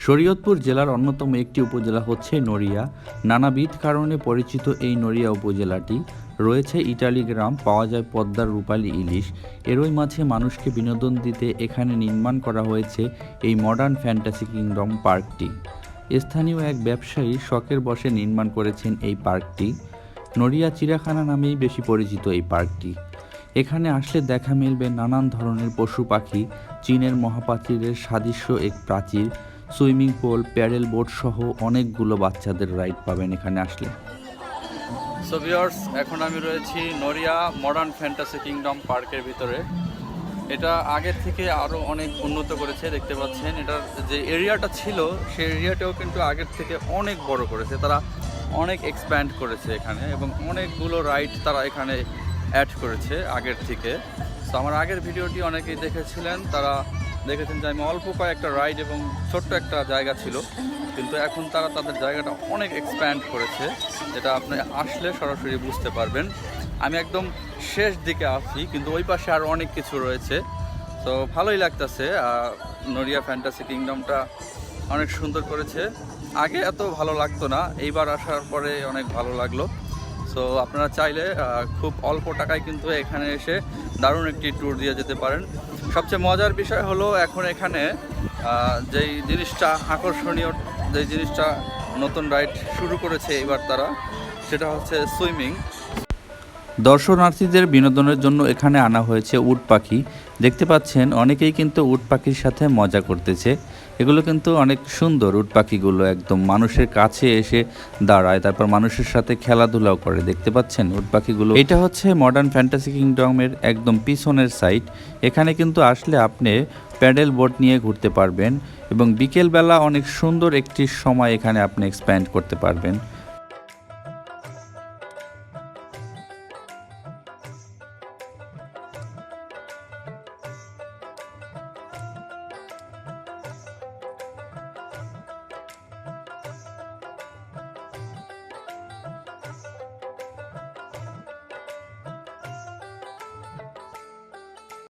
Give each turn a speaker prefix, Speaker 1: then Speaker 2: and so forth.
Speaker 1: শরীয়তপুর জেলার অন্যতম একটি উপজেলা হচ্ছে নড়িয়া। নানাবিধ কারণে পরিচিত এই নড়িয়া উপজেলাটি। রয়েছে ইটালি গ্রাম, পাওয়া যায় পদ্মার রূপালী ইলিশ। এরই মাঝে মানুষকে বিনোদন দিতে এখানে নির্মাণ করা হয়েছে এই মডার্ন ফ্যান্টাসি কিংডম পার্কটি স্থানীয় এক ব্যবসায়ী শখের বসে নির্মাণ করেছেন এই পার্কটি। নড়িয়া চিড়িয়াখানা নামেই বেশি পরিচিত এই পার্কটি। এখানে আসলে দেখা মিলবে নানান ধরনের পশু পাখি, চীনের মহাপ্রাচীরের সাদৃশ্য এক প্রাচীর সুইমিং পুল, প্যাডেল বোট সহ অনেকগুলো বাচ্চাদের রাইড পাবেন এখানে আসলে। সো ভিউয়ার্স এখন আমি রয়েছি নড়িয়া মডার্ন ফ্যান্টাসি কিংডম পার্কের ভিতরে। এটা আগের থেকে আরও অনেক উন্নত করেছে, দেখতে পাচ্ছেন। এটার যে এরিয়াটা ছিল, সেই এরিয়াটাও কিন্তু আগের থেকে অনেক বড় করেছে। তারা অনেক এক্সপ্যান্ড করেছে এখানে এবং অনেকগুলো রাইড তারা এখানে অ্যাড করেছে আগের থেকে। তো আমার আগের ভিডিওটি অনেকেই দেখেছিলেন। তারা দেখেছেন যে আমি অল্প কয়েকটা রাইড এবং ছোট্ট একটা জায়গা ছিল। কিন্তু এখন তারা তাদের জায়গাটা অনেক এক্সপ্যান্ড করেছে, যেটা আপনি আসলে সরাসরি বুঝতে পারবেন। আমি একদম শেষ দিকে আছি, কিন্তু ওই পাশে আরও অনেক কিছু রয়েছে। তো ভালোই লাগতেছে নড়িয়া ফ্যান্টাসি কিংডমটা অনেক সুন্দর করেছে। আগে এত ভালো লাগতো না, এইবার আসার পরে অনেক ভালো লাগল। সো আপনারা চাইলে খুব অল্প টাকায় কিন্তু এখানে এসে দারুণ একটি ট্যুর দিয়ে যেতে পারেন। সবচেয়ে মজার বিষয় হলো এখন এখানে যেই জিনিসটা আকর্ষণীয়, যেই জিনিসটা নতুন রাইড শুরু করেছে এবার তারা, সেটা হচ্ছে সুইমিং দর্শনার্থীদের বিনোদনের জন্য এখানে আনা হয়েছে উট পাখি। দেখতে পাচ্ছেন, অনেকেই কিন্তু উট পাখির সাথে মজা করতেছে। এগুলো কিন্তু অনেক সুন্দর উট পাখিগুলো, একদম মানুষের কাছে এসে দাঁড়ায়, তারপর মানুষের সাথে খেলাধুলাও করে। দেখতে পাচ্ছেন উট পাখিগুলো? এটা হচ্ছে মডার্ন ফ্যান্টাসি কিংডমের একদম পিছনের সাইড এখানে কিন্তু আসলে আপনি প্যাডেল বোট নিয়ে ঘুরতে পারবেন এবং বিকেলবেলা অনেক সুন্দর একটি সময় এখানে আপনি এক্সপ্যান্ড করতে পারবেন।